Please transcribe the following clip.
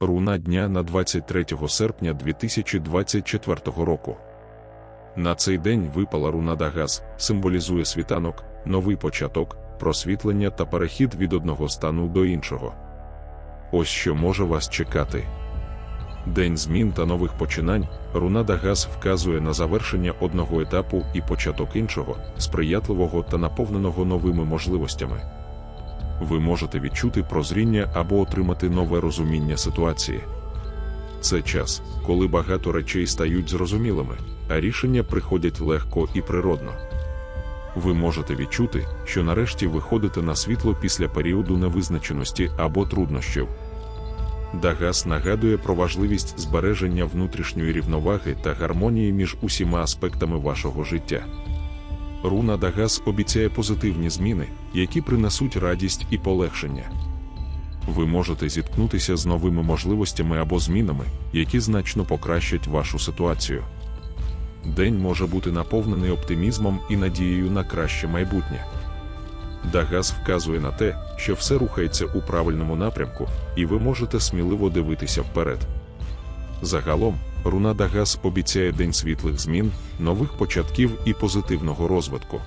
Руна дня на 23 серпня 2024 року. На цей день випала руна Дагаз, символізує світанок, новий початок, просвітлення та перехід від одного стану до іншого. Ось що може вас чекати. День змін та нових починань, руна Дагаз вказує на завершення одного етапу і початок іншого, сприятливого та наповненого новими можливостями. Ви можете відчути прозріння або отримати нове розуміння ситуації. Це час, коли багато речей стають зрозумілими, а рішення приходять легко і природно. Ви можете відчути, що нарешті виходите на світло після періоду невизначеності або труднощів. Дагас нагадує про важливість збереження внутрішньої рівноваги та гармонії між усіма аспектами вашого життя. Руна Дагас обіцяє позитивні зміни, які принесуть радість і полегшення. Ви можете зіткнутися з новими можливостями або змінами, які значно покращать вашу ситуацію. День може бути наповнений оптимізмом і надією на краще майбутнє. Дагас вказує на те, що все рухається у правильному напрямку, і ви можете сміливо дивитися вперед. Загалом, руна Дагас обіцяє день світлих змін, нових початків і позитивного розвитку.